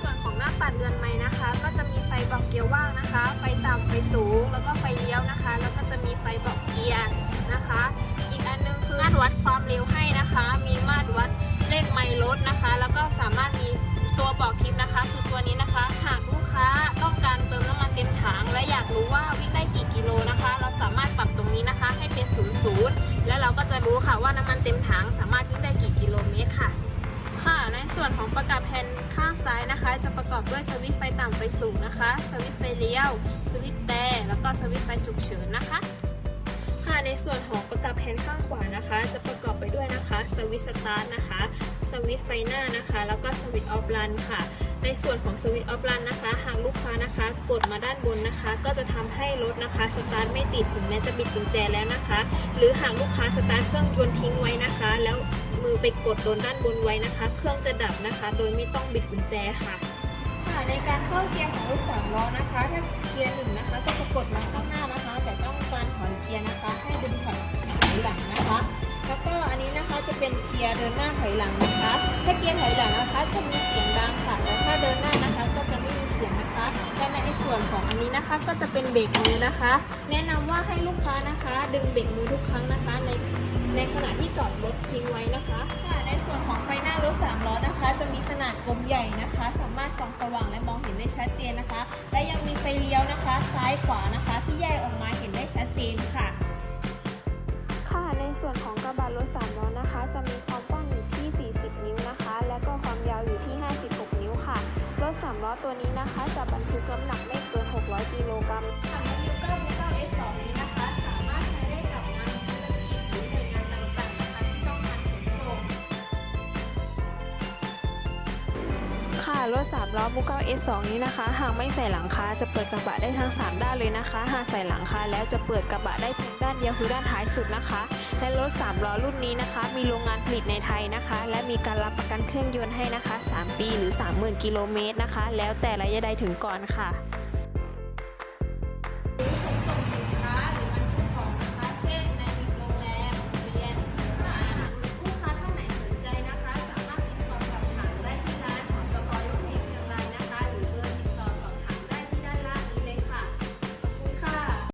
ส่วนของหน้าปัดเรือนไม้นะคะ ก็จะมีไฟบอกเกียร์ว่างนะคะ ไฟต่ำไฟสูง แล้วก็ไฟเลี้ยวนะคะ แล้วก็จะมีไฟบอกเกียร์นะคะ อีกอันหนึงคือมาตรวัดความเร็วให้นะคะ มีมาตรวัดเลขไมล์รถนะคะ แล้วก็สามารถมีตัวบอกทริปนะคะ คือตัวนี้นะคะ หากลูกค้าต้องการเติมน้ำมันเต็มถังและอยากรู้ว่าวิ่งได้กี่กิโลนะคะ เราสามารถปรับตรงนี้นะคะ ให้เป็นศูนย์ศูนย์แล้วเราก็จะรู้ค่ะว่าน้ำมันเต็มถังสามารถวิ่งได้กี่กิโลเมตรค่ะ ประกับแผ่นข้างซ้ายนะคะ จะประกอบด้วยสวิตไฟต่ำไฟสูงนะคะ สวิตไฟเลี้ยว สวิตแต่แล้วก็สวิตไฟฉุกเฉินนะคะ ค่ะในส่วนของประกับแผ่นข้างขวานะคะ จะประกอบไปด้วยนะคะ สวิตสตาร์ทนะคะ สวิตไฟหน้านะคะ แล้วก็สวิตออฟรันค่ะในส่วนของสวิตช์ออฟรันนะคะ หากลูกค้านะคะ กดมาด้านบนนะคะ ก็จะทำให้รถนะคะสตาร์ทไม่ติดถึงแม้จะบิดกุญแจแล้วนะคะ หรือหากลูกค้าสตาร์ทเครื่องยนต์ทิ้งไว้นะคะ แล้ว มือไปกดโดนด้านบนไว้นะคะ เครื่องจะดับนะคะ โดยไม่ต้องบิดกุญแจค่ะ ค่ะในการเข้าเกียร์ของรถสามล้อนะคะ ถ้าเกียร์หนึ่งนะคะ ก็จะกดมาข้างหน้านะคะ แต่ต้องการถอนเกียร์นะคะ ให้ดึงถอยหลังนะคะ แล้วก็อันนี้นะคะจะเป็นเกียร์เดินหน้าถอยหลังนะคะ ถ้าเกียร์ถอยหลังนะคะ จะมีเสียงดังค่ะแต่ถ้าเดินหน้านะคะก็จะไม่มีเสียงนะคะและในส่วนของอันนี้นะคะก็จะเป็นเบรกมือนะคะ แนะนำว่าให้ลูกค้านะคะ ดึงเบรกมือทุกครั้งนะคะใน ในขณะที่จอดรถทิ้งไว้นะคะ ค่ะ ในส่วนของไฟหน้ารถสามล้อนะคะ จะมีขนาดกลมใหญ่นะคะ สามารถส่องสว่างและมองเห็นได้ชัดเจนนะคะ และยังมีไฟเลี้ยวนะคะ ซ้ายขวานะคะ ที่แยกออกมาเห็นได้ชัดเจนค่ะ ค่ะ ในส่วนของกระบะรถ3ล้อนะคะ จะมีความกว้างอยู่ที่ 40 นิ้วนะคะ และก็ความยาวอยู่ที่ 56 นิ้วค่ะ รถ3ล้อตัวนี้นะคะ จะบรรทุกน้ำหนักไม่เกิน 600 กิโลกรัมค่ะ ค่ะ รถ 3 ล้อ Mugo S2 นี้นะคะ หากไม่ใส่หลังคาจะเปิดกระบะได้ทั้ง 3 ด้านเลยนะคะ หากใส่หลังคาแล้วจะเปิดกระบะได้เพียงด้านเดียวคือด้านท้ายสุดนะคะ และรถ 3 ล้อรุ่นนี้นะคะ มีโรงงานผลิตในไทยนะคะ และมีการรับประกันเครื่องยนต์ให้นะคะ 3 ปีหรือ 30,000 กิโลเมตรนะคะ แล้วแต่ระยะใดถึงก่อนค่ะ